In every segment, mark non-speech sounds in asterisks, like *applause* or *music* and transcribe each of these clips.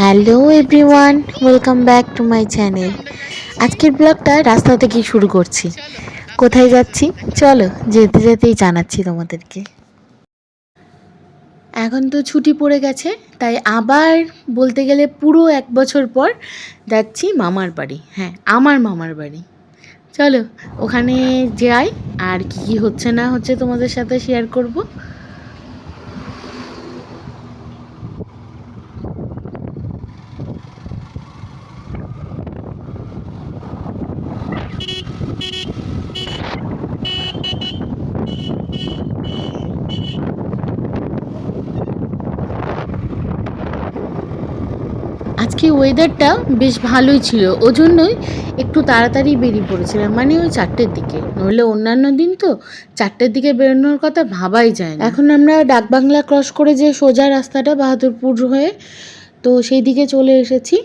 Hello everyone, welcome back to my channel. আজকের ব্লগটা রাস্তা থেকেই শুরু করছি। কোথায় যাচ্ছি? চলো, যেতে যেতেই জানাচ্ছি তোমাদেরকে। এখন তো ছুটি পড়ে গেছে, তাই আবার বলতে গেলে পুরো এক বছর পর যাচ্ছি মামার বাড়ি। হ্যাঁ আমার মামার বাড়ি। চলো, ওখানে যাই, আর কি কি হচ্ছে না হচ্ছে তোমাদের সাথে শেয়ার করব আজকে ওয়েদারটা বেশ ভালোই ছিল। ও জন্যই একটু তাড়াতাড়ি বেরিয়ে পড়েছিলাম মানে ওই চারটের দিকে। নইলে অন্যান্য দিন তো চারটের দিকে বেরোনোর কথা ভাবাই যায় না এখন আমরা ডাকবাংলা ক্রস করে যে সোজা রাস্তাটা বাহাদুরপুর হয়ে তো সেই দিকে চলে এসেছি।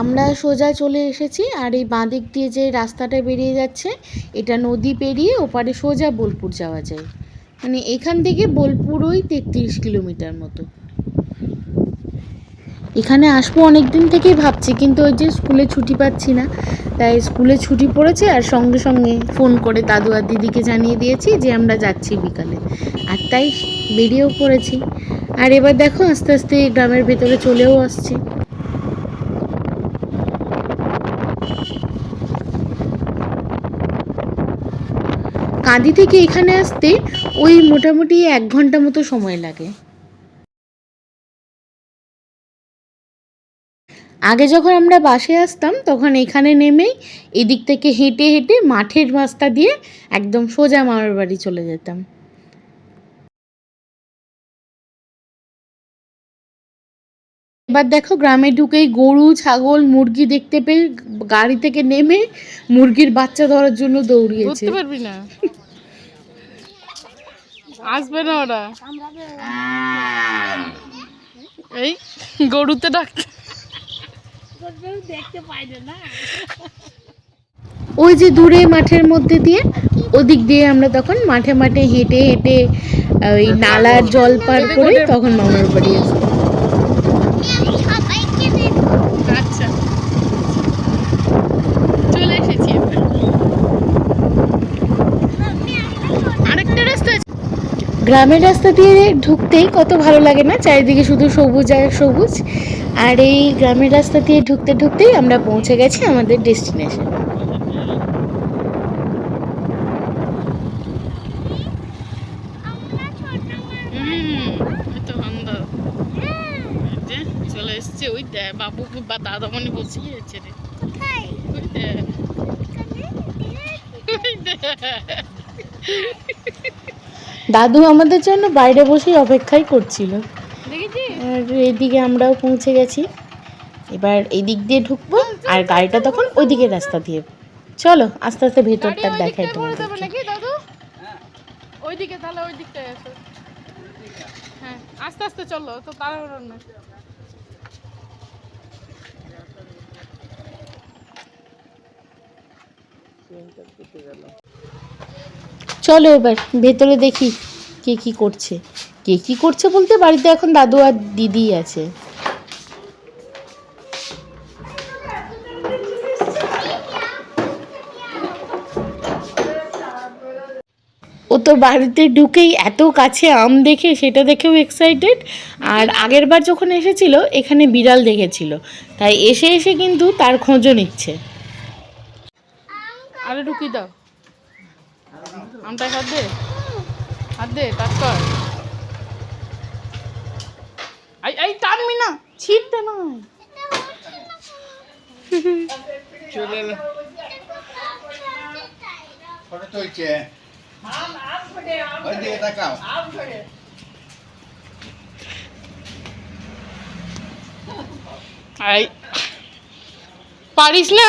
আমরা সোজা চলে এসেছি আর এই বাঁদিক দিয়ে যে রাস্তাটা বেরিয়ে যাচ্ছে, এটা নদী পেরিয়ে ওপারে সোজা বোলপুর যাওয়া যায়। মানে এখান থেকে বোলপুর ওই তেত্রিশ কিলোমিটার মতো। এখানে আসব অনেক দিন থেকেই ভাবছি, কিন্তু ওই যে স্কুলে ছুটি পাচ্ছি না। তাই স্কুলে ছুটি পড়েছে আর সঙ্গে সঙ্গে ফোন করে দাদু আর দিদিকে জানিয়ে দিয়েছি যে আমরা যাচ্ছি বিকালে। আর তাই বেরিয়েও পড়েছি। আর এবার দেখো আস্তে আস্তে গ্রামের ভেতরে চলেও আসছি। কাঁদি থেকে এখানে আসতে ওই মোটামুটি এক ঘণ্টা মতো সময় লাগে। আগে যখন আমরা বাসে আসতাম, তখন এখানে নেমেই এদিক থেকে হেঁটে হেঁটে মাঠের রাস্তা দিয়ে একদম সোজা মামার বাড়ি চলে যেতাম। এবার দেখো গ্রামে ঢুকেই গরু, ছাগল, মুরগি দেখতে পেয়ে গাড়ি থেকে নেমে মুরগির বাচ্চা ধরার জন্য দৌড়িয়েছে। না। আসবে না ওরা। এই গরুতে ডাকতে ওই যে দূরে মাঠের মধ্যে দিয়ে ওদিক দিয়ে আমরা তখন মাঠে মাঠে হেঁটে হেঁটে ওই নালার জল পার করে তখন মামার বাড়ি আসতাম আচ্ছা চলে এসেছি এবার। আরেকটা রাস্তা আছে গ্রামের রাস্তা দিয়ে ঢুকতেই কত ভালো লাগে না? চারিদিকে শুধু সবুজ আর সবুজ। আর এই গ্রামের রাস্তা দিয়ে ঢুকতে ঢুকতেই আমরা পৌঁছে গেছি আমাদের ডেস্টিনেশন। চলে এসছে, ওই বাবু বা রে। দেখ। দাদু আমাদের জন্য বাইরে বসেই অপেক্ষাই করছিল। আর এদিকে আমরাও পৌঁছে গেছি। এবার এদিক দিয়ে ঢুকবো আর গাড়িটা তখন ওইদিকে রাস্তা দিয়ে। চলো আস্তে আস্তে ভেতরটা দেখাই ওইদিকে তাহলে ওই আসো। হ্যাঁ আস্তে আস্তে চলো তো তাড়াহুড়ো না। চলো এবার, ভেতরে দেখি কে কি করছে। কে কি করছে বলতে বাড়িতে এখন দাদু আর দিদি আছে। ও তো বাড়িতে ঢুকেই এত কাছে আম দেখে, সেটা দেখেও এক্সাইটেড আর আগের বার যখন এসেছিল, এখানে বিড়াল দেখেছিল। তাই এসে এসে কিন্তু তার খোঁজও নিচ্ছে। আরে ঢুকি দাও। আমটা হাত দে। হাত দে টাচ কর। আই আই টানবি না। ছিটতে না চলে ফটো তুলছে ওই দিকে তাকাও। আই পারিস না।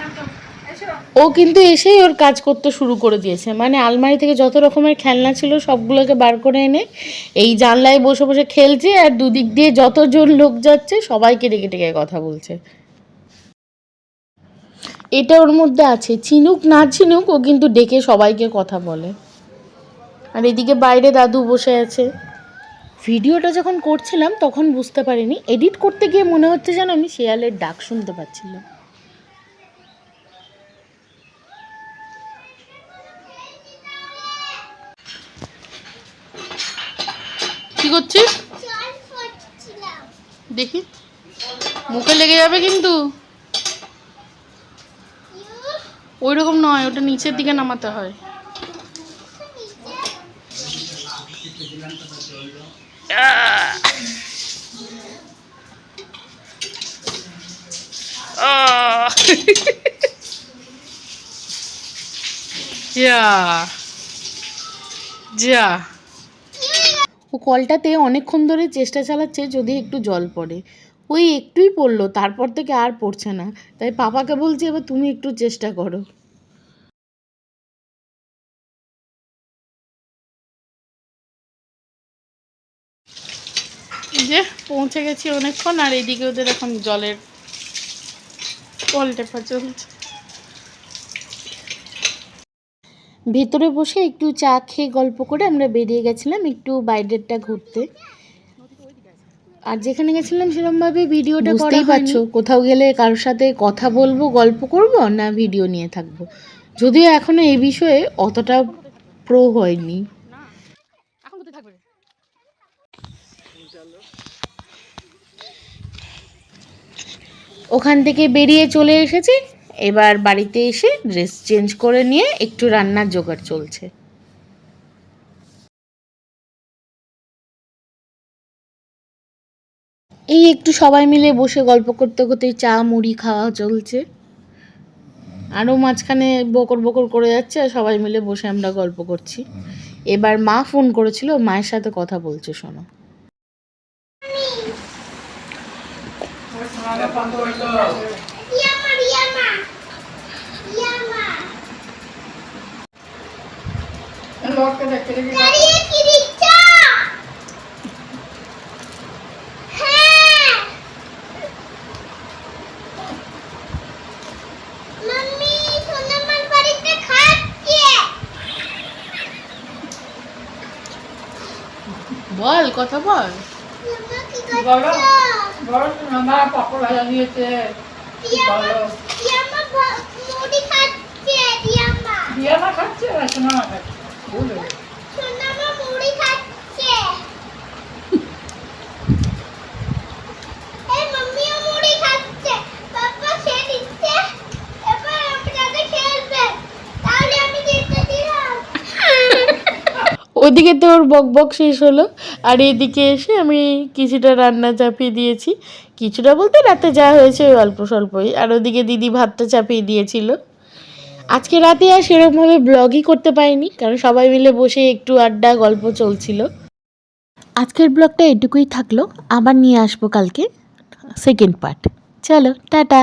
ও কিন্তু এসেই ওর কাজ করতে শুরু করে দিয়েছে। মানে আলমারি থেকে যত রকমের খেলনা ছিল সবগুলোকে বার করে এনে এই জানলায় বসে বসে খেলছে আর দুদিক দিয়ে যতজন লোক যাচ্ছে সবাইকে ডেকে ডেকে কথা বলছে। এটা ওর মধ্যে আছে। চিনুক না চিনুক ও কিন্তু ডেকে সবাইকে কথা বলে। আর এদিকে বাইরে দাদু বসে আছে। ভিডিওটা যখন করছিলাম তখন বুঝতে পারিনি। এডিট করতে গিয়ে মনে হচ্ছে যেন আমি শেয়ালের ডাক শুনতে পাচ্ছিলাম। কি করছিস? দেখি। মুখে লেগে যাবে কিন্তু। ওই রকম নয়, ওটা নিচের দিকে নামাতে হয়! যা যা *laughs* ও কলটাতে অনেকক্ষণ ধরে চেষ্টা চালাচ্ছে যদি একটু জল পড়ে। ওই একটুই পড়ল, তারপর থেকে আর পড়ছে না। তাই পাপাকে বলছি, এবার তুমি একটু চেষ্টা করো। যে পৌঁছে গেছি অনেকক্ষণ, আর এইদিকে ওদের এখন জলের কল টেপা চলছে। ভেতরে বসে একটু চা খেয়ে গল্প করে আমরা বেরিয়ে গেছিলাম একটু বাইরেরটা ঘুরতে। আর যেখানে গেছিলাম সেরকমভাবে ভিডিওটা বুঝতেই পারছ কোথাও গেলে কারোর সাথে কথা বলব গল্প করব না ভিডিও নিয়ে থাকব। যদিও এখনও এই বিষয়ে অতটা প্রো হয়নি। ওখান থেকে বেরিয়ে চলে এসেছি। এবার বাড়িতে এসে ড্রেস চেঞ্জ করে নিয়ে একটু রান্নার জোগাড় চলছে। এই একটু সবাই মিলে বসে গল্প করতে করতে চা, মুড়ি খাওয়া চলছে। আরও মাঝখানে বকর বকর করে যাচ্ছে আর সবাই মিলে বসে আমরা গল্প করছি। এবার মা ফোন করেছিল, মায়ের সাথে কথা বলছে, শোনো। দেখি বল কথা বল। বলো বলো আমার পাপড় ভাজা দিয়েছে। বলো। দিয়া মা খাচ্ছে সোনা খাচ্ছে বলো ওদিকে তো ওর বক বক শেষ হলো, আর এদিকে এসে আমি কিছুটা রান্না চাপিয়ে দিয়েছি। কিছুটা বলতে রাতে যা হয়েছে ওই অল্প স্বল্পই, আর ওদিকে দিদি ভাতটা চাপিয়ে দিয়েছিল। আজকে রাতে আর সেরকমভাবে ব্লগই করতে পারিনি, কারণ সবাই মিলে বসে একটু আড্ডা, গল্প চলছিল। আজকের ব্লগটা এটুকুই থাকল, আবার নিয়ে আসব কালকে সেকেন্ড পার্ট চলো, টাটা!